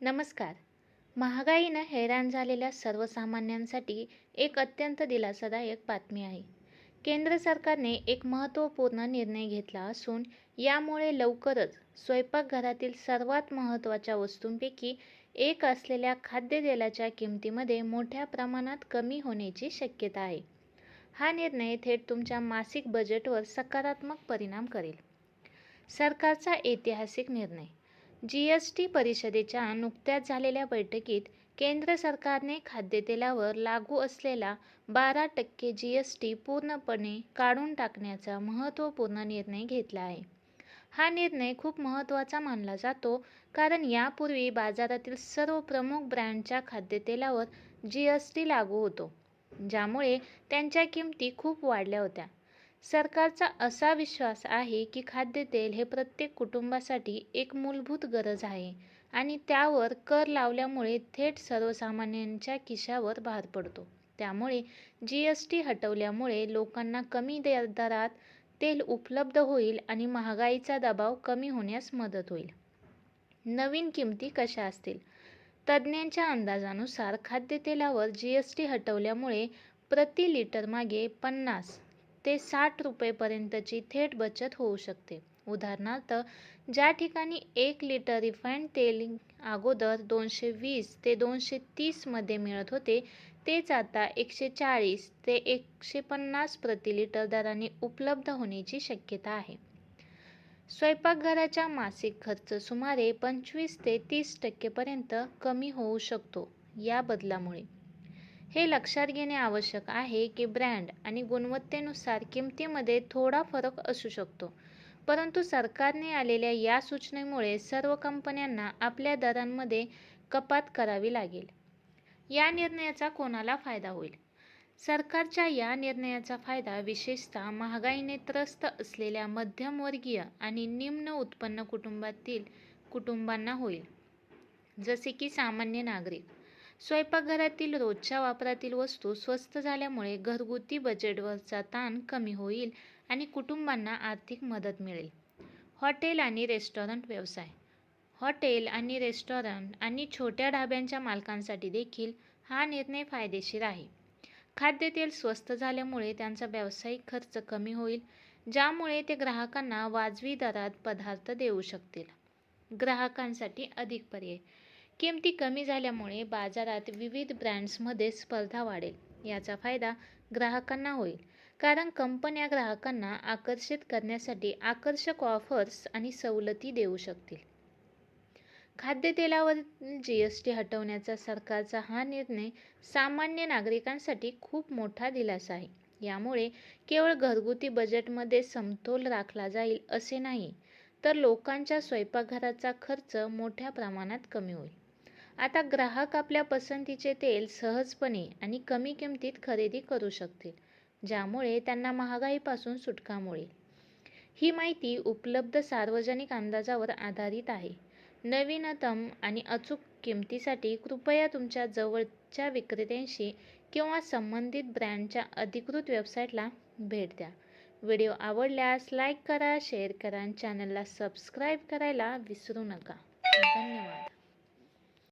नमस्कार. महागाईनं हैराण झालेल्या सर्वसामान्यांसाठी एक अत्यंत दिलासादायक बातमी आहे. केंद्र सरकारने एक महत्त्वपूर्ण निर्णय घेतला असून यामुळे लवकरच स्वयंपाकघरातील सर्वात महत्त्वाच्या वस्तूंपैकी एक असलेल्या खाद्यतेलाच्या किमतीमध्ये मोठ्या प्रमाणात कमी होण्याची शक्यता आहे. हा निर्णय थेट तुमच्या मासिक बजेटवर सकारात्मक परिणाम करेल. सरकारचा ऐतिहासिक निर्णय. जी एस टी परिषदेच्या नुकत्याच झालेल्या बैठकीत केंद्र सरकारने खाद्यतेलावर लागू असलेला बारा टक्के जी एस टी पूर्णपणे काढून टाकण्याचा महत्त्वपूर्ण निर्णय घेतला आहे. हा निर्णय खूप महत्त्वाचा मानला जातो कारण यापूर्वी बाजारातील सर्व प्रमुख ब्रँडच्या खाद्यतेलावर जी एस टी लागू होतो ज्यामुळे त्यांच्या किमती खूप वाढल्या होत्या. सरकारचा असा विश्वास आहे की खाद्यतेल हे प्रत्येक कुटुंबासाठी एक मूलभूत गरज आहे आणि त्यावर कर लावल्यामुळे थेट सर्वसामान्यांच्या खिशावर भार पडतो. त्यामुळे जी एस टी हटवल्यामुळे लोकांना कमी दरात तेल उपलब्ध होईल आणि महागाईचा दबाव कमी होण्यास मदत होईल. नवीन किमती कशा असतील? तज्ज्ञांच्या अंदाजानुसार खाद्यतेलावर जी एस टी हटवल्यामुळे प्रति लिटरमागे पन्नास ते साठ रुपयेपर्यंतची थेट बचत होऊ शकते. उदाहरणार्थ ज्या ठिकाणी एक लिटर रिफाईंड तेल अगोदर दोनशे वीस ते दोनशे तीसमध्ये मिळत होते तेच आता एकशे चाळीस ते एकशे पन्नास प्रति लिटर दराने उपलब्ध होण्याची शक्यता आहे. स्वयंपाकघराचा मासिक खर्च सुमारे पंचवीस ते तीस टक्केपर्यंत कमी होऊ शकतो या बदलामुळे. हे लक्षात घेणे आवश्यक आहे की ब्रँड आणि गुणवत्तेनुसार किमतीमध्ये थोडा फरक असू शकतो. परंतु सरकारने आलेल्या या सूचनेमुळे सर्व कंपन्यांना आपल्या दरांमध्ये कपात करावी लागेल. या निर्णयाचा कोणाला फायदा होईल? सरकारच्या या निर्णयाचा फायदा विशेषतः महागाईने त्रस्त असलेल्या मध्यमवर्गीय आणि निम्न उत्पन्न कुटुंबातील कुटुंबांना होईल. जसे की सामान्य नागरिक. स्वयंपाकघरातील रोजच्या वापरातील वस्तू स्वस्त झाल्यामुळे घरगुती बजेटवरचा ताण कमी होईल आणि कुटुंबांना आर्थिक मदत मिळेल. हॉटेल आणि रेस्टॉरंट व्यवसाय. हॉटेल आणि रेस्टॉरंट आणि छोट्या ढाब्यांच्या मालकांसाठी देखील हा निर्णय फायदेशीर आहे. खाद्यतेल स्वस्त झाल्यामुळे त्यांचा व्यावसायिक खर्च कमी होईल ज्यामुळे ते ग्राहकांना वाजवी दरात पदार्थ देऊ शकतील. ग्राहकांसाठी अधिक पर्याय. किमती कमी झाल्यामुळे बाजारात विविध ब्रँड्समध्ये स्पर्धा वाढेल. याचा फायदा ग्राहकांना होईल. कारण कंपन्या ग्राहकांना आकर्षित करण्यासाठी आकर्षक ऑफर्स आणि सवलती देऊ शकतील. खाद्यतेलावर जी एस टी हटवण्याचा सरकारचा हा निर्णय सामान्य नागरिकांसाठी खूप मोठा दिलासा आहे. यामुळे केवळ घरगुती बजेटमध्ये समतोल राखला जाईल असे नाही तर लोकांच्या स्वयंपाकघराचा खर्च मोठ्या प्रमाणात कमी होईल. आता ग्राहक आपल्या पसंतीचे तेल सहजपणे आणि कमी किमतीत खरेदी करू शकतील ज्यामुळे त्यांना महागाईपासून सुटका मिळेल. ही माहिती उपलब्ध सार्वजनिक अंदाजावर आधारित आहे. नवीनतम आणि अचूक किमतीसाठी कृपया तुमच्या जवळच्या विक्रेत्यांशी किंवा संबंधित ब्रँडच्या अधिकृत वेबसाईटला भेट द्या. व्हिडिओ आवडल्यास लाईक करा शेअर करा आणि चॅनलला सबस्क्राईब करायला विसरू नका. धन्यवाद.